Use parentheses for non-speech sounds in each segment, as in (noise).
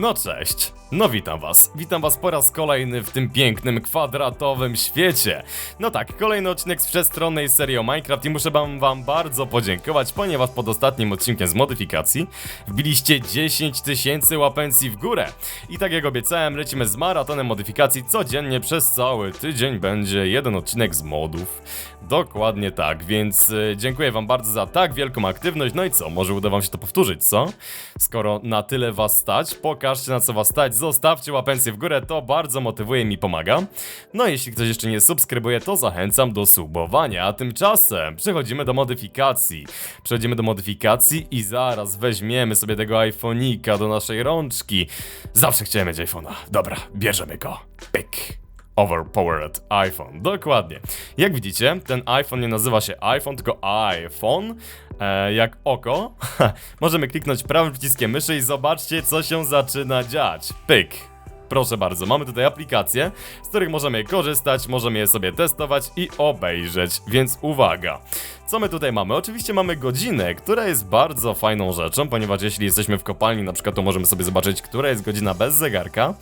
No cześć, no witam was. Witam was po raz kolejny w tym pięknym, kwadratowym świecie. No tak, kolejny odcinek z przestronnej serii o Minecraft i muszę wam, wam bardzo podziękować, ponieważ pod ostatnim odcinkiem z modyfikacji wbiliście 10 tysięcy łapencji w górę. I tak jak obiecałem, lecimy z maratonem modyfikacji codziennie przez cały tydzień będzie jeden odcinek z modów. Dokładnie tak, więc y, dziękuję wam bardzo za tak wielką aktywność. No i co, może uda wam się to powtórzyć, co? Skoro na tyle was stać, pokażcie na co was stać, zostawcie łapencję w górę, to bardzo motywuje mi pomaga. No jeśli ktoś jeszcze nie subskrybuje, to zachęcam do subowania, a tymczasem przechodzimy do modyfikacji. Przechodzimy do modyfikacji i zaraz weźmiemy sobie tego iPhone'ika do naszej rączki. Zawsze chciałem mieć iPhone'a. Dobra, bierzemy go. Pyk. Overpowered iPhone, dokładnie. Jak widzicie, ten iPhone nie nazywa się iPhone, tylko iPhone, e, jak oko. (laughs) Możemy kliknąć prawym przyciskiem myszy i zobaczcie, co się zaczyna dziać. Pyk. Proszę bardzo, mamy tutaj aplikacje, z których możemy korzystać, możemy je sobie testować i obejrzeć, więc uwaga. Co my tutaj mamy? Oczywiście mamy godzinę, która jest bardzo fajną rzeczą, ponieważ jeśli jesteśmy w kopalni na przykład, to możemy sobie zobaczyć, która jest godzina bez zegarka.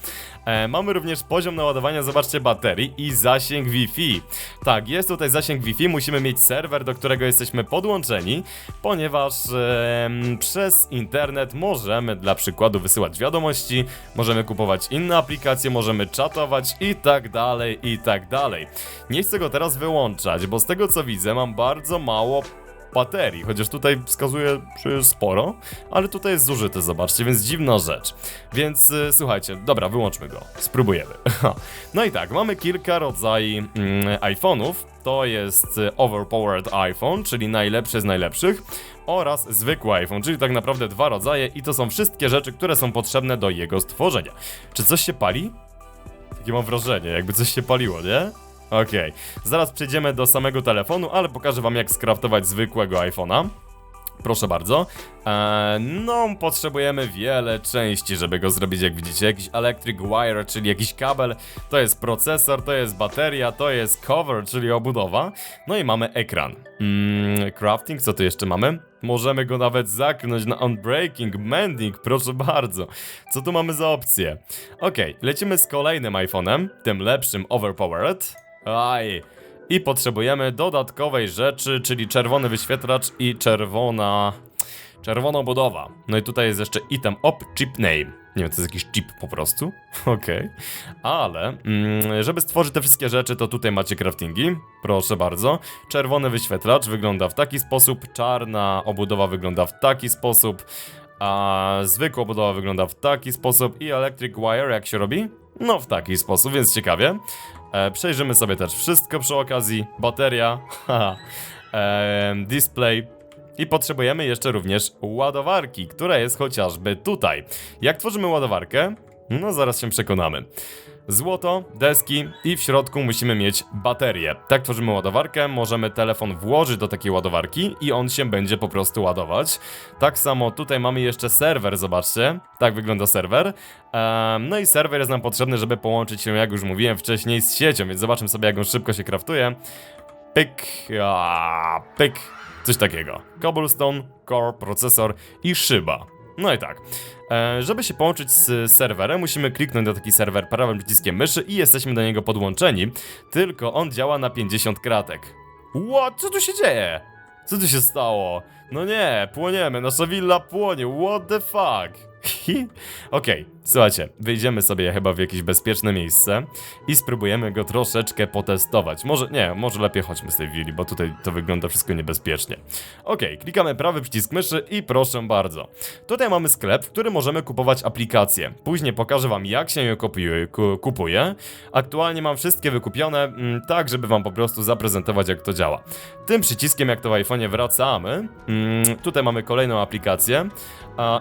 E, mamy również poziom naładowania, zobaczcie, baterii i zasięg Wi-Fi. Tak, jest tutaj zasięg Wi-Fi, musimy mieć serwer, do którego jesteśmy podłączeni, ponieważ e, przez internet możemy dla przykładu wysyłać wiadomości, możemy kupować inne aplikacje, możemy czatować i tak dalej, i tak dalej. Nie chcę go teraz wyłączać, bo z tego co widzę mam bardzo mało baterii, chociaż tutaj wskazuje, jest sporo, ale tutaj jest zużyte, zobaczcie, więc dziwna rzecz. Więc y, słuchajcie, dobra, wyłączmy go, spróbujemy. (laughs) no i tak, mamy kilka rodzajów mm, iPhone'ów, to jest y, overpowered iPhone, czyli najlepszy z najlepszych, oraz zwykły iPhone, czyli tak naprawdę dwa rodzaje i to są wszystkie rzeczy, które są potrzebne do jego stworzenia. Czy coś się pali? Takie mam wrażenie, jakby coś się paliło, nie? Okej, zaraz przejdziemy do samego telefonu, ale pokażę wam jak skraftować zwykłego iPhone'a. Proszę bardzo. Eee, no, potrzebujemy wiele części, żeby go zrobić, jak widzicie. Jakiś electric wire, czyli jakiś kabel, to jest procesor, to jest bateria, to jest cover, czyli obudowa. No i mamy ekran. Mm, crafting, co tu jeszcze mamy? Możemy go nawet zaknąć na unbreaking, mending, proszę bardzo. Co tu mamy za opcje? Okej, lecimy z kolejnym iPhone'em, tym lepszym overpowered. Aj. I potrzebujemy dodatkowej rzeczy, czyli czerwony wyświetlacz i czerwona... Czerwona budowa. No i tutaj jest jeszcze item op chip name. Nie wiem, to jest jakiś chip po prostu. (laughs) Okej. Ale, mm, żeby stworzyć te wszystkie rzeczy, to tutaj macie craftingi. Proszę bardzo. Czerwony wyświetlacz wygląda w taki sposób, czarna obudowa wygląda w taki sposób, a zwykła obudowa wygląda w taki sposób i electric wire jak się robi? No w taki sposób, więc ciekawie. E, przejrzymy sobie też wszystko przy okazji. Bateria, (laughs) e, display. I potrzebujemy jeszcze również ładowarki, która jest chociażby tutaj. Jak tworzymy ładowarkę? No zaraz się przekonamy. Złoto, deski i w środku musimy mieć baterię. Tak tworzymy ładowarkę, możemy telefon włożyć do takiej ładowarki i on się będzie po prostu ładować. Tak samo tutaj mamy jeszcze serwer, zobaczcie. Tak wygląda serwer. Ehm, no i serwer jest nam potrzebny, żeby połączyć się, jak już mówiłem wcześniej, z siecią, więc zobaczmy sobie, jak on szybko się kraftuje. Pyk, a, pyk, coś takiego. Cobblestone, core, procesor i szyba. No i tak. E, żeby się połączyć z serwerem, musimy kliknąć na taki serwer prawym przyciskiem myszy i jesteśmy do niego podłączeni. Tylko on działa na 50 kratek. What? Co tu się dzieje? Co tu się stało? No nie, płoniemy, nasza willa płonie, what the fuck? Okej, słuchajcie, wyjdziemy sobie chyba w jakieś bezpieczne miejsce i spróbujemy go troszeczkę potestować. Może, nie, może lepiej chodźmy z tej willi, bo tutaj to wygląda wszystko niebezpiecznie. Okej, klikamy prawy przycisk myszy i proszę bardzo. Tutaj mamy sklep, w którym możemy kupować aplikacje. Później pokażę wam jak się je kupuje. ku- kupuje. Aktualnie mam wszystkie wykupione, mm, tak żeby wam po prostu zaprezentować jak to działa. Tym przyciskiem jak to w iPhone'ie wracamy. Mm, tutaj mamy kolejną aplikację.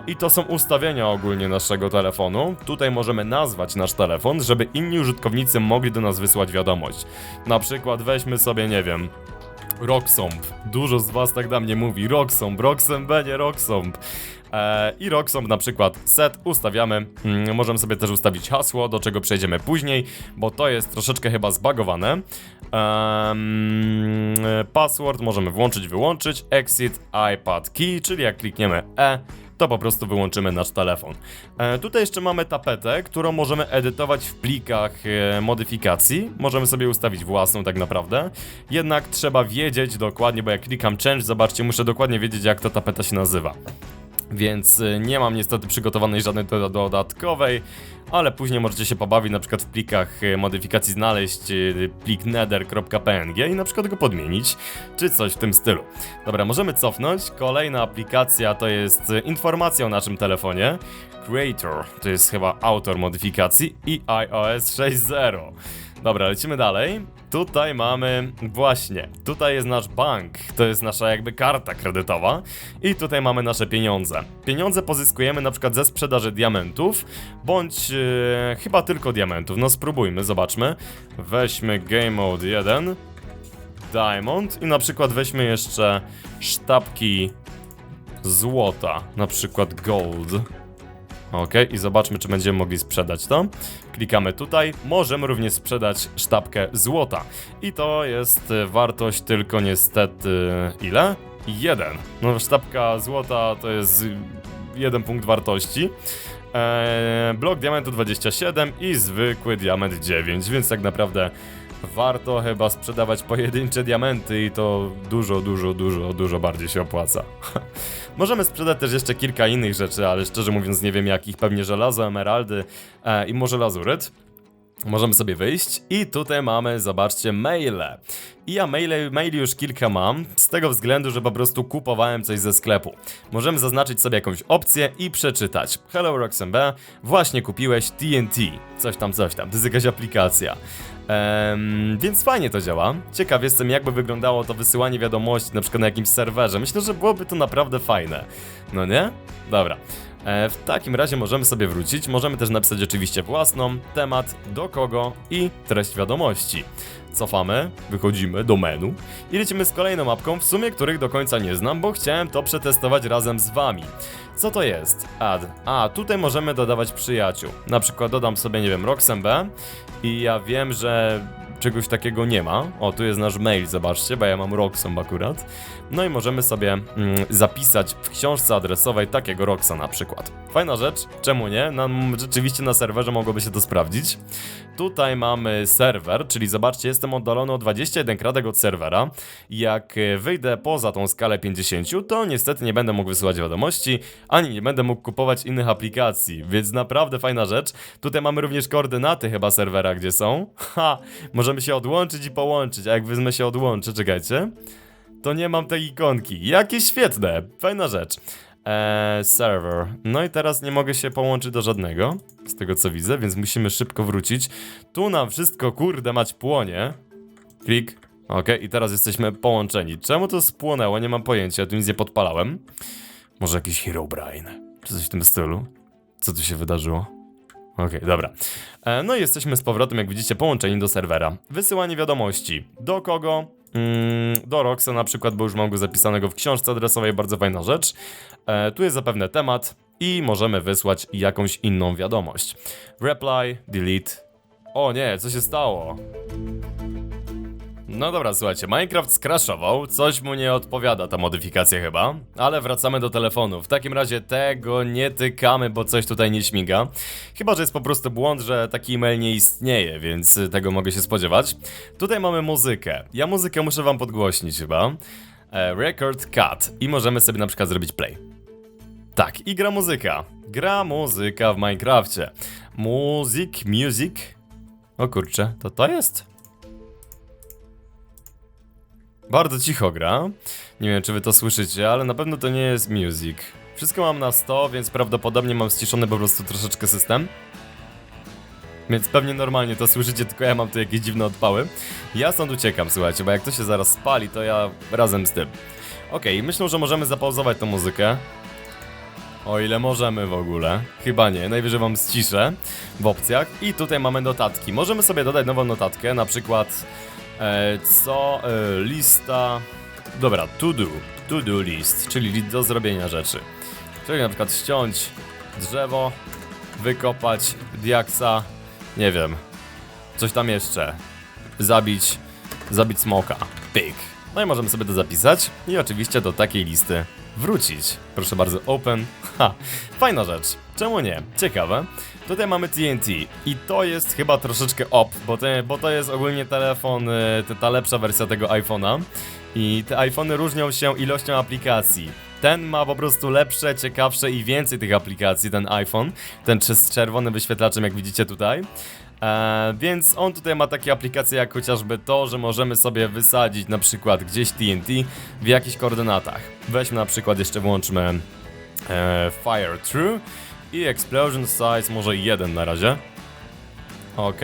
I to są ustawienia ogólnie naszego telefonu. Tutaj możemy nazwać nasz telefon, żeby inni użytkownicy mogli do nas wysłać wiadomość. Na przykład weźmy sobie, nie wiem, Roxomb. Dużo z was tak do mnie mówi. Roxomb, Roxemb, nie Roxomb. E, I Roxomb na przykład set ustawiamy. Mm, możemy sobie też ustawić hasło, do czego przejdziemy później, bo to jest troszeczkę chyba zbagowane. Em, password możemy włączyć, wyłączyć. Exit iPad key, czyli jak klikniemy E, to po prostu wyłączymy nasz telefon. E, tutaj jeszcze mamy tapetę, którą możemy edytować w plikach e, modyfikacji. Możemy sobie ustawić własną tak naprawdę. Jednak trzeba wiedzieć dokładnie, bo jak klikam change, zobaczcie, muszę dokładnie wiedzieć jak ta tapeta się nazywa. Więc y, nie mam niestety przygotowanej żadnej do dodatkowej, ale później możecie się pobawić na przykład w plikach y, modyfikacji znaleźć y, plik nether.png i na przykład go podmienić, czy coś w tym stylu. Dobra, możemy cofnąć. Kolejna aplikacja to jest y, informacja o naszym telefonie. Creator, to jest chyba autor modyfikacji i iOS 6.0. Dobra, lecimy dalej. Tutaj mamy, właśnie, tutaj jest nasz bank, to jest nasza jakby karta kredytowa i tutaj mamy nasze pieniądze. Pieniądze pozyskujemy na przykład ze sprzedaży diamentów, bądź e, chyba tylko diamentów. No spróbujmy, zobaczmy. Weźmy Game Mode 1, Diamond i na przykład weźmy jeszcze sztabki złota, na przykład Gold. Ok, i zobaczmy, czy będziemy mogli sprzedać to. Klikamy tutaj. Możemy również sprzedać sztabkę złota. I to jest e, wartość tylko niestety ile? Jeden. No, sztabka złota to jest y, jeden punkt wartości. Eee, blok diamentu 27 i zwykły diament 9, więc tak naprawdę warto chyba sprzedawać pojedyncze diamenty i to dużo, dużo, dużo, dużo bardziej się opłaca. (laughs) Możemy sprzedać też jeszcze kilka innych rzeczy, ale szczerze mówiąc nie wiem jakich, pewnie żelazo, emeraldy e, i może lazuryt. Możemy sobie wyjść i tutaj mamy, zobaczcie, maile. I ja maile, maili już kilka mam, z tego względu, że po prostu kupowałem coś ze sklepu. Możemy zaznaczyć sobie jakąś opcję i przeczytać. Hello Roxanne, właśnie kupiłeś TNT. Coś tam, coś tam, to jest jakaś aplikacja. Ehm, więc fajnie to działa. Ciekaw jestem, jakby wyglądało to wysyłanie wiadomości, na przykład na jakimś serwerze. Myślę, że byłoby to naprawdę fajne. No nie? Dobra. E, w takim razie możemy sobie wrócić. Możemy też napisać oczywiście własną, temat, do kogo i treść wiadomości. Cofamy, wychodzimy do menu i lecimy z kolejną mapką, w sumie których do końca nie znam, bo chciałem to przetestować razem z wami. Co to jest? Add. A, tutaj możemy dodawać przyjaciół. Na przykład dodam sobie, nie wiem, Roxanne i ja wiem, że czegoś takiego nie ma. O, tu jest nasz mail, zobaczcie, bo ja mam Roxon akurat. No i możemy sobie mm, zapisać w książce adresowej takiego Roxa na przykład. Fajna rzecz, czemu nie? Nam rzeczywiście na serwerze mogłoby się to sprawdzić. Tutaj mamy serwer, czyli zobaczcie, jestem oddalony o 21 kratek od serwera. Jak e, wyjdę poza tą skalę 50, to niestety nie będę mógł wysyłać wiadomości, ani nie będę mógł kupować innych aplikacji, więc naprawdę fajna rzecz. Tutaj mamy również koordynaty chyba serwera, gdzie są. Ha! Możemy się odłączyć i połączyć, a jak wezmę się odłączę, czekajcie. To nie mam tej ikonki. Jakie świetne! Fajna rzecz. Eee, server. No i teraz nie mogę się połączyć do żadnego, z tego co widzę, więc musimy szybko wrócić. Tu nam wszystko, kurde, mać płonie. Klik. Okej, i teraz jesteśmy połączeni. Czemu to spłonęło? Nie mam pojęcia, tu nic nie podpalałem. Może jakiś Herobrine, czy coś w tym stylu. Co tu się wydarzyło? Okej, dobra. E, no i jesteśmy z powrotem, jak widzicie, połączeni do serwera. Wysyłanie wiadomości. Do kogo? Mm, do Roxa na przykład, bo już mam go zapisanego w książce adresowej, bardzo fajna rzecz. E, tu jest zapewne temat i możemy wysłać jakąś inną wiadomość. Reply, delete. O nie, co się stało? No dobra, słuchajcie, Minecraft skraszował, coś mu nie odpowiada ta modyfikacja chyba, ale wracamy do telefonu. W takim razie tego nie tykamy, bo coś tutaj nie śmiga. Chyba, że jest po prostu błąd, że taki e-mail nie istnieje, więc tego mogę się spodziewać. Tutaj mamy muzykę. Ja muzykę muszę wam podgłośnić chyba. E, record cut i możemy sobie na przykład zrobić play. Tak, i gra muzyka. Gra muzyka w Minecrafcie. Music, music. O kurczę, to to jest? Bardzo cicho gra. Nie wiem, czy wy to słyszycie, ale na pewno to nie jest music. Wszystko mam na 100, więc prawdopodobnie mam ściszony po prostu troszeczkę system. Więc pewnie normalnie to słyszycie, tylko ja mam tu jakieś dziwne odpały. Ja stąd uciekam, słuchajcie, bo jak to się zaraz spali, to ja razem z tym. Okej, myślę, że możemy zapauzować tą muzykę. O ile możemy w ogóle. Chyba nie, najwyżej wam ściszę w opcjach. I tutaj mamy notatki. Możemy sobie dodać nową notatkę, na przykład co e, lista... Dobra, to do, to do list, czyli li- do zrobienia rzeczy. Czyli na przykład ściąć drzewo, wykopać diaksa, nie wiem, coś tam jeszcze, zabić, zabić smoka, pyk. No i możemy sobie to zapisać i oczywiście do takiej listy wrócić. Proszę bardzo, open. (laughs) Ha, fajna rzecz. Czemu nie? Ciekawe. Tutaj mamy TNT i to jest chyba troszeczkę op, bo, te, bo to jest ogólnie telefon, y, te, ta lepsza wersja tego iPhone'a i te iPhony różnią się ilością aplikacji. Ten ma po prostu lepsze, ciekawsze i więcej tych aplikacji, ten iPhone, ten z czerwonym wyświetlaczem, jak widzicie tutaj. E, więc on tutaj ma takie aplikacje jak chociażby to, że możemy sobie wysadzić na przykład gdzieś TNT w jakichś koordynatach. Weźmy na przykład, jeszcze włączmy e, Fire True i Explosion Size może jeden na razie. Ok.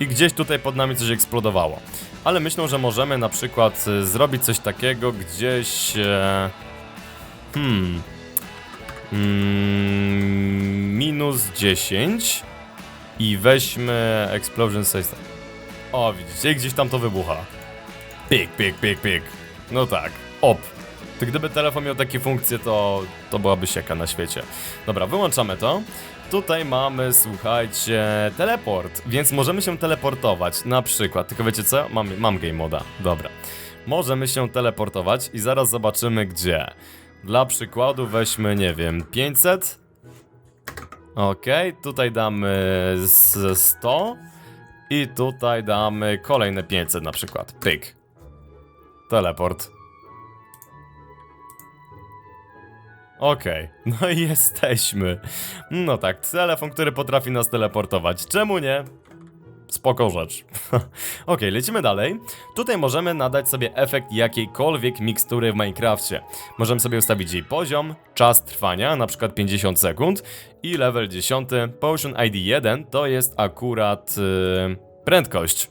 I gdzieś tutaj pod nami coś eksplodowało. Ale myślę, że możemy na przykład e, zrobić coś takiego gdzieś... E, hmm... Mm, minus 10 i weźmy Explosion Size. O, widzicie, gdzieś tam to wybucha. Pik, pik, pik, pik. No tak, op. To gdyby telefon miał takie funkcje, to, to byłaby sieka na świecie. Dobra, wyłączamy to. Tutaj mamy, słuchajcie, teleport, więc możemy się teleportować, na przykład, tylko wiecie co? Mam, mam game moda, dobra. Możemy się teleportować i zaraz zobaczymy gdzie. Dla przykładu weźmy, nie wiem, 500. Okej, tutaj damy z 100 i tutaj damy kolejne 500 na przykład. Pyk. Teleport. Okej, (laughs) no i jesteśmy. No tak, telefon, który potrafi nas teleportować. Czemu nie? Spoko rzecz. (laughs) Okej, lecimy dalej. Tutaj możemy nadać sobie efekt jakiejkolwiek mikstury w Minecrafcie. Możemy sobie ustawić jej poziom, czas trwania, na przykład 50 sekund i level 10, Potion ID 1 to jest akurat yy, prędkość.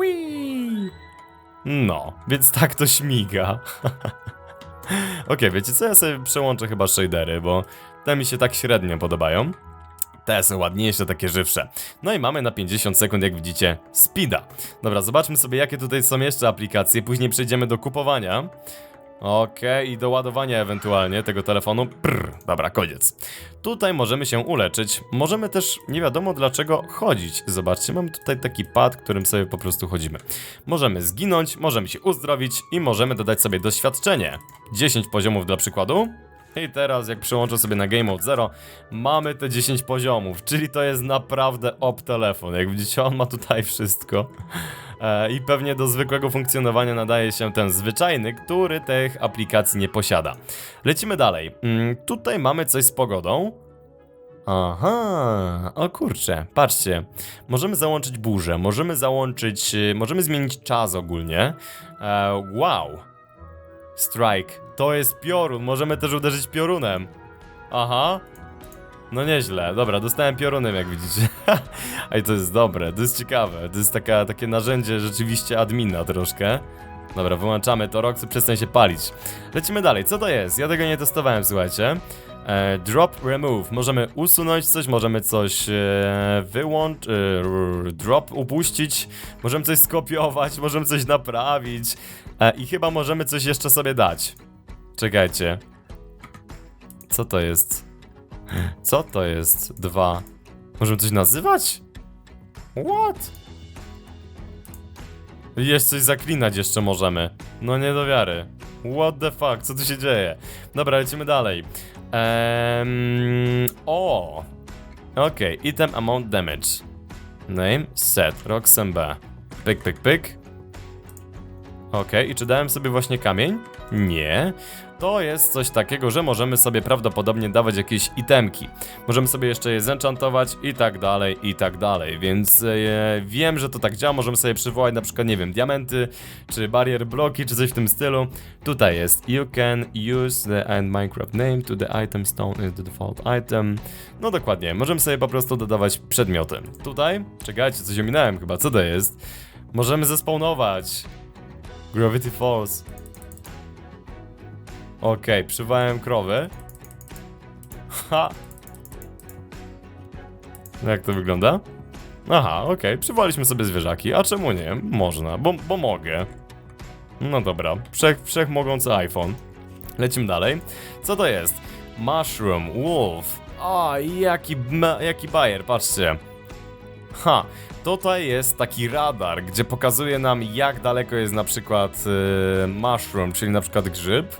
Whee! No, więc tak to śmiga. (laughs) (laughs) Okej, wiecie co, ja sobie przełączę chyba shadery, bo te mi się tak średnio podobają. Te są ładniejsze, takie żywsze. No i mamy na 50 sekund, jak widzicie, speeda. Dobra, zobaczmy sobie, jakie tutaj są jeszcze aplikacje. Później przejdziemy do kupowania. Okej, i do ładowania ewentualnie tego telefonu. Prr, dobra, koniec. Tutaj możemy się uleczyć. Możemy też, nie wiadomo dlaczego, chodzić. Zobaczcie, mam tutaj taki pad, którym sobie po prostu chodzimy. Możemy zginąć, możemy się uzdrowić i możemy dodać sobie doświadczenie. 10 poziomów dla przykładu. I teraz jak przełączę sobie na Game Mode 0, mamy te 10 poziomów, czyli to jest naprawdę op telefon. Jak widzicie, on ma tutaj wszystko. E, I pewnie do zwykłego funkcjonowania nadaje się ten zwyczajny, który tych aplikacji nie posiada. Lecimy dalej. Mm, tutaj mamy coś z pogodą. Aha, o kurczę, patrzcie. Możemy załączyć burzę, możemy załączyć, y, możemy zmienić czas ogólnie. E, wow. Strike. To jest piorun. Możemy też uderzyć piorunem. Aha. No nieźle. Dobra, dostałem piorunem, jak widzicie. (laughs) Ej, to jest dobre, to jest ciekawe. To jest taka, takie narzędzie rzeczywiście admina troszkę. Dobra, wyłączamy to, Roxy, przestań się palić. Lecimy dalej, co to jest? Ja tego nie testowałem, słuchajcie. E, drop, remove. Możemy usunąć coś, możemy coś e, wyłączyć, e, drop upuścić, możemy coś skopiować, (laughs) możemy coś naprawić e, i chyba możemy coś jeszcze sobie dać. Czekajcie. Co to jest? Co to jest? Dwa. Możemy coś nazywać? What? Jest coś zaklinać jeszcze możemy. No nie do wiary. What the fuck, co tu się dzieje? Dobra, lecimy dalej. Ehm, o! Okej, item amount damage. Name, set, Roxem B. Pyk, pyk, pyk. Okej, i czy dałem sobie właśnie kamień? Nie. To jest coś takiego, że możemy sobie prawdopodobnie dawać jakieś itemki. Możemy sobie jeszcze je zenchantować i tak dalej, i tak dalej. Więc e, wiem, że to tak działa. Możemy sobie przywołać na przykład, nie wiem, diamenty, czy barrier bloki, czy coś w tym stylu. Tutaj jest You can use the and Minecraft name to the item stone is the default item. No dokładnie, możemy sobie po prostu dodawać przedmioty. Tutaj, czekajcie, coś ominąłem chyba, co to jest? Możemy zespawnować. Gravity Falls. Okej, przywołałem krowy. Ha! Jak to wygląda? Aha, okej, przywołaliśmy sobie zwierzaki, a czemu nie? Można, bo, bo mogę. No dobra, wszech, wszechmogący iPhone. Lecimy dalej. Co to jest? Mushroom, Wolf. O, jaki, jaki bajer, patrzcie. Ha, tutaj jest taki radar, gdzie pokazuje nam jak daleko jest na przykład y, mushroom, czyli na przykład grzyb.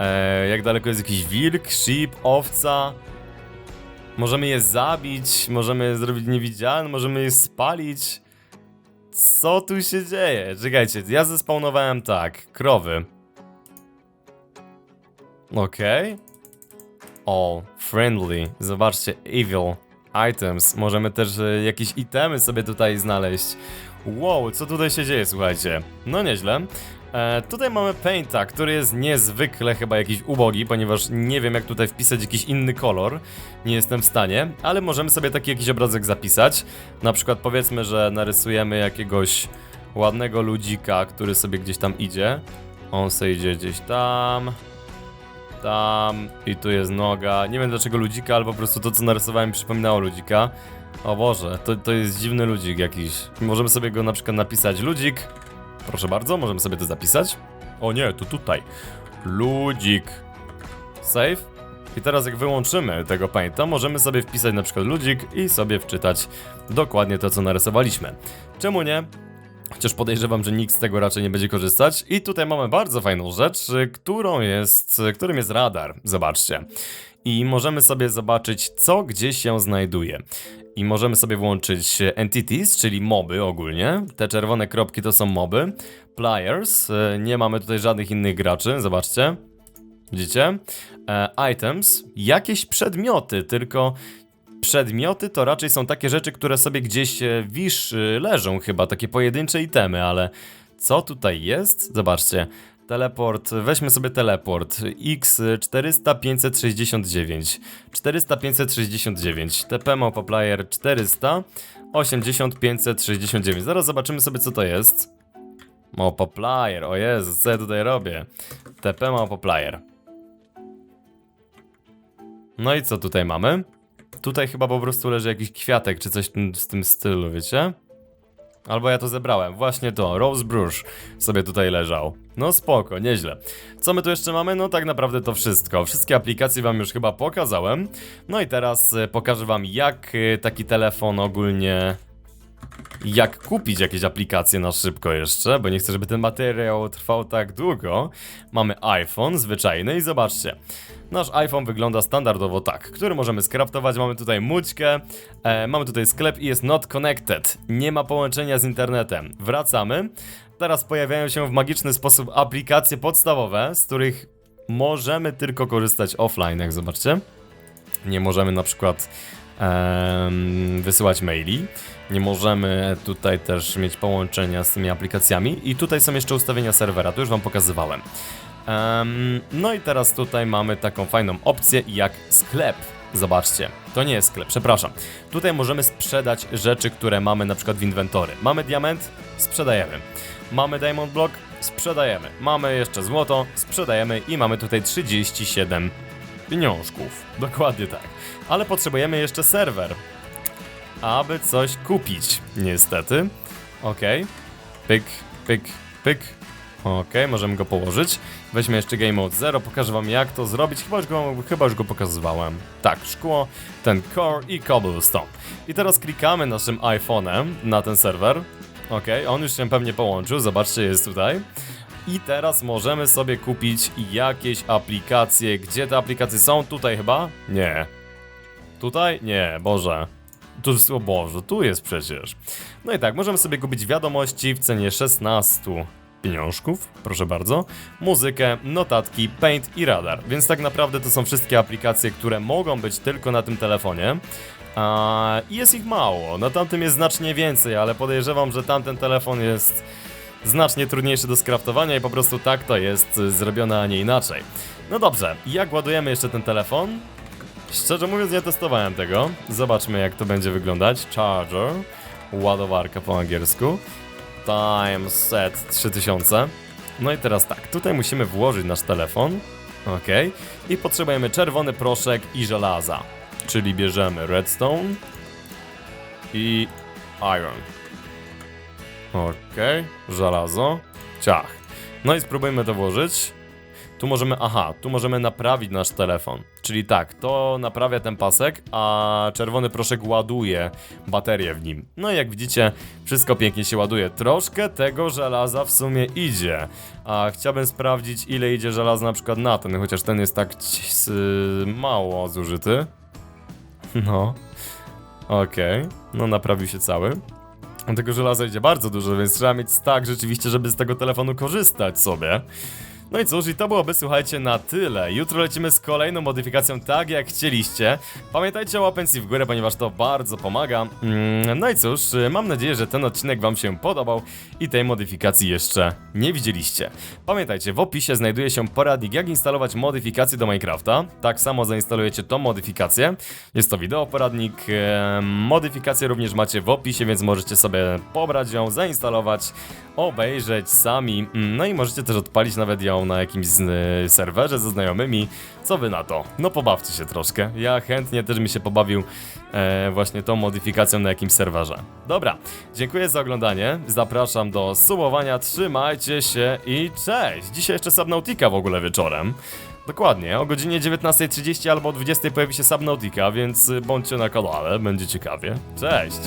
E, jak daleko jest jakiś wilk, sheep, owca. Możemy je zabić, możemy je zrobić niewidzialne, możemy je spalić. Co tu się dzieje? Czekajcie, ja zespawnowałem tak, krowy. Okej. O, friendly. Zobaczcie, evil. Items. Możemy też e, jakieś itemy sobie tutaj znaleźć. Wow, co tutaj się dzieje, słuchajcie? No nieźle. E, tutaj mamy Painta, który jest niezwykle chyba jakiś ubogi, ponieważ nie wiem jak tutaj wpisać jakiś inny kolor. Nie jestem w stanie, ale możemy sobie taki jakiś obrazek zapisać. Na przykład powiedzmy, że narysujemy jakiegoś ładnego ludzika, który sobie gdzieś tam idzie. On sobie idzie gdzieś tam. Tam i tu jest noga. Nie wiem dlaczego ludzika, ale po prostu to co narysowałem przypominało ludzika. O Boże, to, to jest dziwny ludzik jakiś. Możemy sobie go na przykład napisać ludzik. Proszę bardzo, możemy sobie to zapisać. O nie, to tutaj. Ludzik. Save. I teraz jak wyłączymy tego painta, możemy sobie wpisać na przykład ludzik i sobie wczytać dokładnie to, co narysowaliśmy. Czemu nie? Chociaż podejrzewam, że nikt z tego raczej nie będzie korzystać. I tutaj mamy bardzo fajną rzecz, którą jest, którym jest radar. Zobaczcie. I możemy sobie zobaczyć, co gdzie się znajduje. I możemy sobie włączyć entities, czyli moby ogólnie. Te czerwone kropki to są moby. Players, y, nie mamy tutaj żadnych innych graczy, zobaczcie. Widzicie? E, items, jakieś przedmioty, tylko przedmioty to raczej są takie rzeczy, które sobie gdzieś e, wisz leżą chyba, takie pojedyncze itemy, ale co tutaj jest? Zobaczcie. Teleport, weźmy sobie teleport. X 400 569 400 569 TP małpa player 400 80 569 Zaraz zobaczymy sobie co to jest. Małpa player, o Jezu, co ja tutaj robię? TP małpa player No i co tutaj mamy? Tutaj chyba po prostu leży jakiś kwiatek czy coś w tym stylu, wiecie? Albo ja to zebrałem, właśnie to, Rose Brush sobie tutaj leżał. No spoko, nieźle. Co my tu jeszcze mamy? No tak naprawdę to wszystko. Wszystkie aplikacje wam już chyba pokazałem. No i teraz e, pokażę wam jak e, taki telefon ogólnie... Jak kupić jakieś aplikacje na szybko jeszcze, bo nie chcę, żeby ten materiał trwał tak długo. Mamy iPhone zwyczajny i zobaczcie. Nasz iPhone wygląda standardowo tak, który możemy skraftować. Mamy tutaj mućkę, e, mamy tutaj sklep i jest not connected. Nie ma połączenia z internetem. Wracamy. Teraz pojawiają się w magiczny sposób aplikacje podstawowe, z których możemy tylko korzystać offline, jak zobaczcie. Nie możemy na przykład wysyłać maili. Nie możemy tutaj też mieć połączenia z tymi aplikacjami. I tutaj są jeszcze ustawienia serwera, to już wam pokazywałem. Em, no i teraz tutaj mamy taką fajną opcję jak sklep. Zobaczcie, to nie jest sklep, przepraszam. Tutaj możemy sprzedać rzeczy, które mamy na przykład w inwentory. Mamy diament, sprzedajemy. Mamy diamond block, sprzedajemy. Mamy jeszcze złoto, sprzedajemy i mamy tutaj 37 pieniążków. Dokładnie tak. Ale potrzebujemy jeszcze serwer, aby coś kupić. Niestety. Okej. Pyk, pyk, pyk. Okej, możemy go położyć. Weźmy jeszcze Game Mode 0, pokażę wam jak to zrobić. Chyba już go, chyba już go pokazywałem. Tak, szkło, ten core i cobblestone. I teraz klikamy naszym iPhone'em na ten serwer. Okej, on już się pewnie połączył, zobaczcie, jest tutaj. I teraz możemy sobie kupić jakieś aplikacje. Gdzie te aplikacje są? Tutaj chyba? Nie. Tutaj? Nie, Boże. Tu o Boże, tu jest przecież. No i tak, możemy sobie kupić wiadomości w cenie 16 pieniążków, proszę bardzo, muzykę, notatki, paint i radar. Więc tak naprawdę to są wszystkie aplikacje, które mogą być tylko na tym telefonie. I jest ich mało. Na tamtym jest znacznie więcej, ale podejrzewam, że tamten telefon jest znacznie trudniejszy do skraftowania i po prostu tak to jest zrobione, a nie inaczej. No dobrze, jak ładujemy jeszcze ten telefon? Szczerze mówiąc nie testowałem tego. Zobaczmy jak to będzie wyglądać. Charger, ładowarka po angielsku. Time set 3000. No i teraz tak, tutaj musimy włożyć nasz telefon. Ok. I potrzebujemy czerwony proszek i żelaza. Czyli bierzemy redstone i iron. Ok, żelazo, ciach. No i spróbujmy to włożyć. Tu możemy, aha, tu możemy naprawić nasz telefon. Czyli tak, to naprawia ten pasek, a czerwony proszek ładuje baterię w nim. No i jak widzicie, wszystko pięknie się ładuje. Troszkę tego żelaza w sumie idzie. A chciałbym sprawdzić, ile idzie żelaza na przykład na ten, chociaż ten jest tak mało zużyty. (laughs) No. Okej, no naprawił się cały. Tego żelaza idzie bardzo dużo, więc trzeba mieć tak rzeczywiście, żeby z tego telefonu korzystać sobie. No i cóż, i to byłoby, słuchajcie, na tyle. Jutro lecimy z kolejną modyfikacją, tak jak chcieliście. Pamiętajcie o łapencji w górę, ponieważ to bardzo pomaga. Mm, No i cóż, y, mam nadzieję, że ten odcinek wam się podobał i tej modyfikacji jeszcze nie widzieliście. Pamiętajcie, w opisie znajduje się poradnik, jak instalować modyfikacje do Minecrafta. Tak samo zainstalujecie tą modyfikację. Jest to wideo poradnik. e, Modyfikację również macie w opisie, więc możecie sobie pobrać ją, zainstalować, obejrzeć sami. Mm, No i możecie też odpalić nawet ją na jakimś e, serwerze ze znajomymi. Co wy na to? No pobawcie się troszkę. Ja chętnie też mi się pobawił e, właśnie tą modyfikacją na jakimś serwerze. Dobra, dziękuję za oglądanie. Zapraszam do subowania. Trzymajcie się i cześć! Dzisiaj jeszcze Subnautica w ogóle wieczorem. Dokładnie, o godzinie 19.30 albo o 20.00 pojawi się Subnautica, więc y, bądźcie na kanale, będzie ciekawie. Cześć!